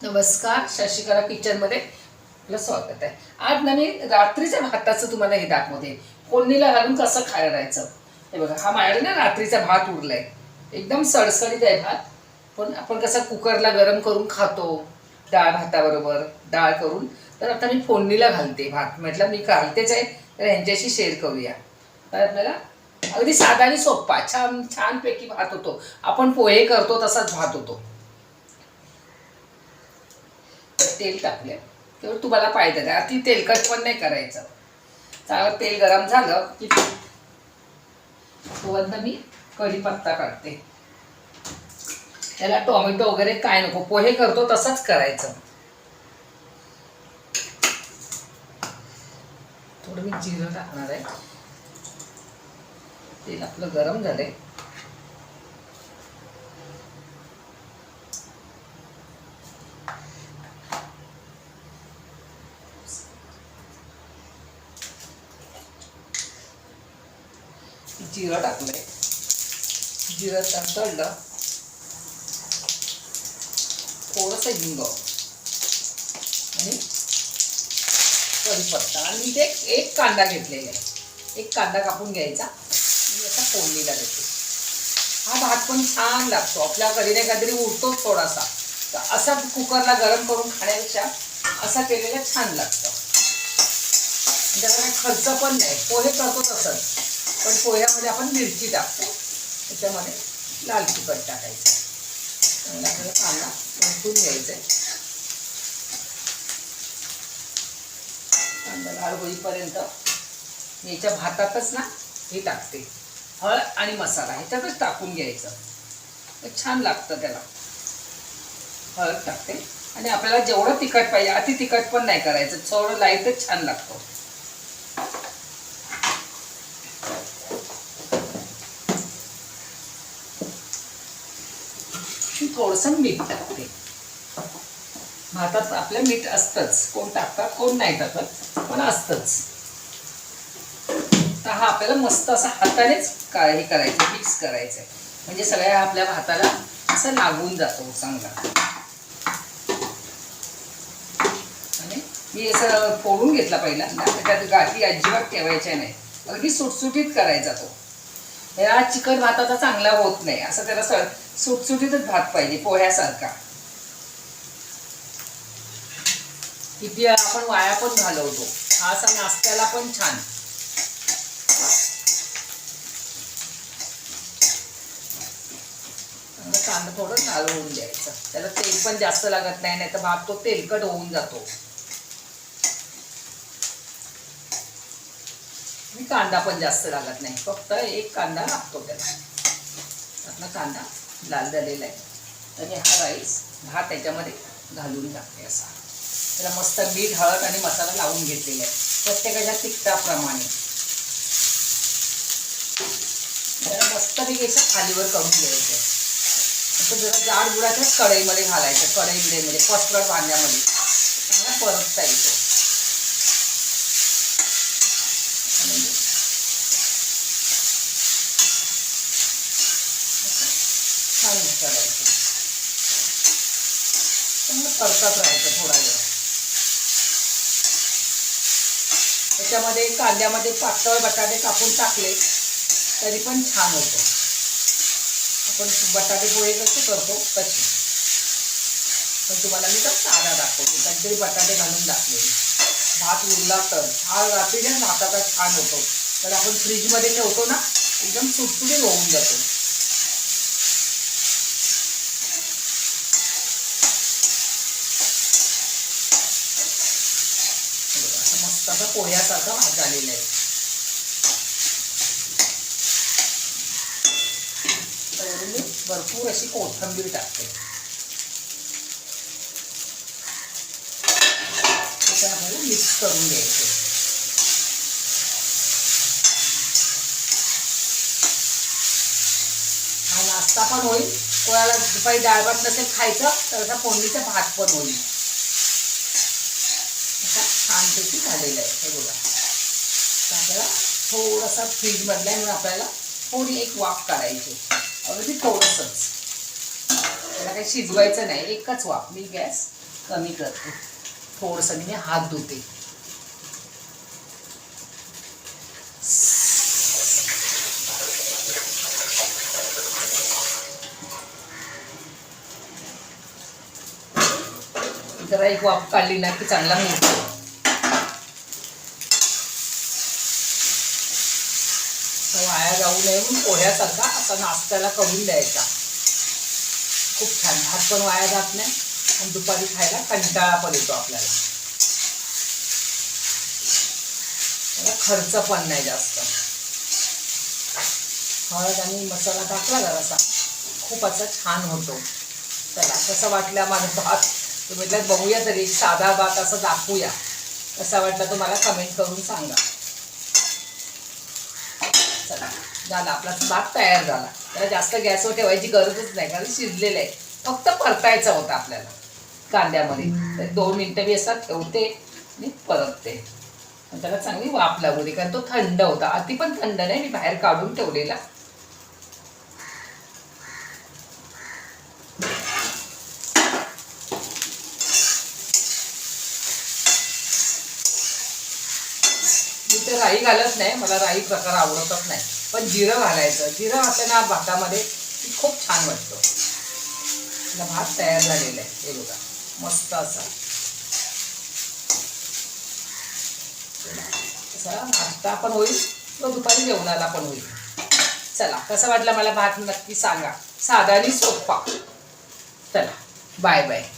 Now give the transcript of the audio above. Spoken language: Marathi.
नमस्कार शशिकला किचनमध्ये आपलं स्वागत आहे. आज ना मी रात्रीच्या भाताचं तुम्हाला हे दाखवते. फोडणीला घालून कसं खायचं हे बघा हा माझ्याकडे ना रात्रीचा भात उरलाय. एकदम सडसडीत आहे भात. पण आपण कसं कुकरला गरम करून खातो डाळ भाताबरोबर डाळ करून. तर आता मी फोडणीला घालते भात. म्हटलं मी घालतेच आहे तर ह्यांच्याशी शेअर करूया. तर आपल्याला अगदी साधा आणि सोप्पा छान छानपैकी भात होतो. आपण पोहे करतो तसाच भात होतो. तेल टाकले तेवढं तुम्हाला पाहिजे का अति तेलकट पण नाही करायचं. चांगलं तेल गरम झालं की वरनं मी कढीपत्ता काढते. त्याला टोमॅटो वगैरे काय नको. पोहे करतो तसंच करायचं. थोडं मी जिरं टाकणार आहे. तेल आपलं गरम झालंय. जिरं टाकलंय. जिरं तळलं. थोडंसं हिंग. आणि कढीपत्ता. आणि इथे एक- कांदा घेतलेला आहे. एक कांदा कापून घ्यायचा. आणि असा फोडणीला देते. हा भात पण छान लागतो. आपल्या कधीने काहीतरी उरतोच थोडासा. तर असा कुकरला गरम करून खाण्यापेक्षा असा केलेला छान लागतं. त्याला खर्च पण नाही. पोहे करतो तसंच पण पोह्यामध्ये आपण मिरची टाकतो. त्याच्यामध्ये लाल तिखट टाकायचं. त्यामुळे आपल्याला कांदा परतून घ्यायचा आहे कांदा लाल होईपर्यंत मी याच्या भातातच ना हे टाकते. हळद आणि मसाला ह्याच्यातच टाकून घ्यायचं. छान लागतं त्याला. हळद टाकते. आणि आपल्याला जेवढं तिखट पाहिजे अति तिखट पण नाही करायचं. थोडं लाईटच छान लागतं. थोडंसं मीठ टाकते. भातात आपलं मीठ असतंच. कोण टाकतात कोण नाही टाकत पण असतंच. तर हा आपल्याला मस्त असा हातानेच हे करायचं मिक्स करायचं म्हणजे सगळ्या आपल्या भाताला असं लागून जातो चांगला. आणि मी असं फोडून घेतला पहिला. त्याच्यात गाठी अजिबात ठेवायच्या नाही. अगदी सुटसुटीत करायचा तो. या चिकट भाताचा चांगला होत नाही. असं त्याला सळ सुटसुटीतच भात पाहिजे पोह्यासारखा. किती वेळा आपण वाया पण घालवतो. हा असा नाश्त्याला पण छान. कांदा थोडं लाल होऊन द्यायचं. त्याला तेल पण जास्त लागत नाही नाही तर भात तो तेलकट होऊन जातो. कांदा पण जास्त लागत नाही. फक्त एक कांदा लागतो त्याला. कांदा लाल झालेला आहे. आणि हा राईस भात त्याच्यामध्ये घालून टाकते असा. त्याला मस्त मीठ हळद आणि मसाला लावून घेतलेला आहे. प्रत्येकाच्या तिखटाप्रमाणे. त्याला मी असं खालीवर करून घ्यायचं आहे. असं जरा जाड बुडाच्याच कढईमध्ये घालायचं कढई बिडेमध्ये म्हणजे पसरट भांड्यामध्ये चांगला परतता येतो आणि छान करायचं चांगलं परतत राहायचं थोडा वेळ. त्याच्यामध्ये कांद्यामध्ये पातळ बटाटे कापून टाकले तरी पण छान होतं. आपण बटाटे पोळे कसे करतो तसे. पण तुम्हाला मी तर साधा दाखवते. काहीतरी बटाटे घालून दाखले भात उरला तर. हा रात्री भाताचा छान होतो. तर आपण फ्रीजमध्ये ठेवतो ना एकदम सुटसुटीत होऊन जातो. असा पोह्यासारखा भात झालेला आहे. तर मी भरपूर अशी कोथिंबीर टाकते. त्याच्या मिक्स करून घ्यायचे. हा नाश्ता पण होईल. कोणाला दुपारी डाळ भात नसेल खायचं तर असा फोडणीचा भात पण होईल. आता छानपैकी झालेला आहे हे बघा. तर आपल्याला थोडासा फ्रीजमधला म्हणून आपल्याला थोडी एक वाफ काढायची अगदी थोडंसंच. त्याला काही शिजवायचं नाही एकच वाफ. मी गॅस कमी करते. थोडंसं मी हात धुते. जरा एक वाफ काढली ना की चांगला मिळतो. वाया जाऊ नये म्हणून पोह्यासारखा असा नाश्त्याला करून द्यायचा. खूप छान. भात पण वाया जात नाही. आणि दुपारी खायला कंटाळा पण येतो आपल्याला. त्याला खर्च पण नाही जास्त. हळद आणि मसाला टाकला जरासा. खूप असा छान होतो. चला कसं वाटलं माझा भात? तुम्ही म्हटलं बघूया तरी साधा भात असं दाखवूया. कसा वाटला तुम्हाला कमेंट करून सांगा चला झाला आपला भात तयार झाला. त्याला जास्त गॅसवर ठेवायची गरजच नाही कारण शिजलेलं आहे. फक्त परतायचं होतं आपल्याला कांद्यामध्ये. तर दोन मिनटं मी असं ठेवते आणि परतते. त्याला चांगली वाफ लागू दे कारण तो थंड होता. अति पण थंड नाही मी बाहेर काढून ठेवलेला. इथे राई घालत नाही मला राई प्रकार आवडतच नाही. पण जिरं घालायचं. जिरं घातलं ना भातामध्ये खूप छान वाटतं. भात तयार झालेला आहे. हे बघा मस्त असा. आता पण होईल. व दुपारी जेवणाला पण होईल. चला कसा वाटलं मला भात नक्की सांगा. साधा आणि सोपा. चला बाय बाय.